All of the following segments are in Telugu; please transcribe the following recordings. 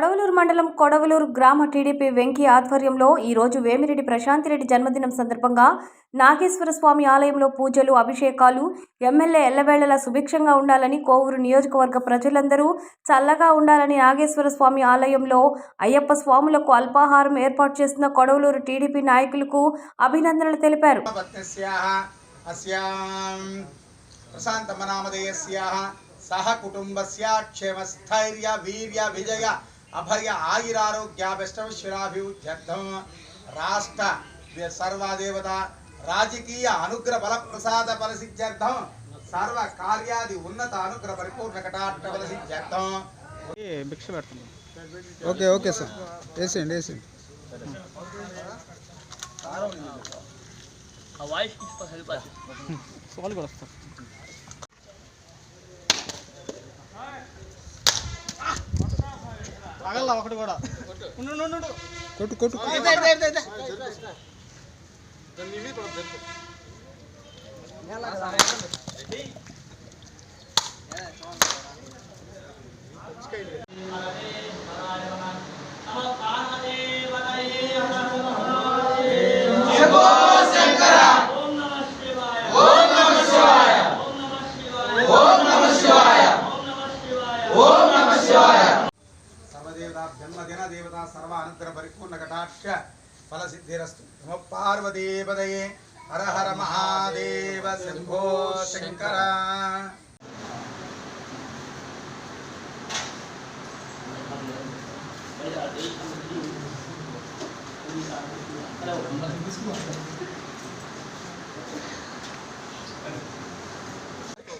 కొడవలూరు మండలం కొడవలూరు గ్రామ టీడీపీ వెంకీ ఆధ్వర్యంలో ఈరోజు వేమిరెడ్డి ప్రశాంతిరెడ్డి జన్మదినం సందర్భంగా నాగేశ్వర స్వామి ఆలయంలో పూజలు అభిషేకాలు ఎమ్మెల్యే ఎల్లవేళలా సుభిక్షంగా ఉండాలని కోవూరు నియోజకవర్గ ప్రజలందరూ చల్లగా ఉండాలని నాగేశ్వర స్వామి ఆలయంలో అయ్యప్ప స్వాములకు అల్పాహారం ఏర్పాటు చేసిన కొడవలూరు టీడీపీ నాయకులకు అభినందనలు తెలిపారు. సహ కుటుంబస్య క్షేమస్థైర్య వీర్య విజయ ಅಭಯ ಆಗಿರಾರು ಜ್ಞಾಪೆಷ್ಟವಿರಾಭಿವ್ಯರ್ಥಂ ರಾಷ್ಟ್ರ ಸರ್ವದೇವತಾ ರಾಜಕೀಯ ಅನುಗ್ರಹ ಬಲ ಪ್ರಸಾದ ಫಲ ಸಿದ್ಧಾರ್ಥಂ ಸರ್ವ ಕಾರ್ಯಾದಿ ಉನ್ನತ ಅನುಗ್ರಹ ಪರಿಪೂರ್ಣ ಕಟಾಕ್ಷ ಫಲ ಸಿದ್ಧಾರ್ಥಂ ఓకే ఓకే సార్ వేసేయండి వేసేయండి వాళ్ళు కూడా వస్తారు పగల్లా ఒకటి కూడా. ఉండు. కొట్టు కొట్టు. జన్మదిన దేవత సర్వ అనుగ్రహ పరిపూర్ణ కటాక్ష ఫల సిద్ధిరస్తు నమ పార్వతీపదయే హర హర మహాదేవ శంభో శంకర రా రా రా స్వామి కొద్దిగా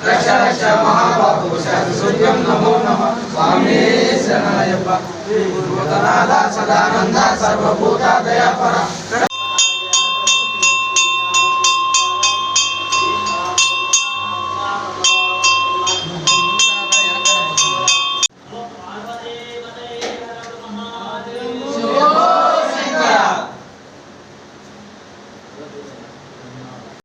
ఇడ్లీ కూడా రెండు ఉండే ఇడ్లీ రెండు ఇడ్లీలు అబ్బా పెట్టుకోండి రెండు పెట్టుకోండి. ఏయ్ అబ్బా ఆ, బాగా తింటాడు పొంగలి సదానంద సర్వభూత దయాపర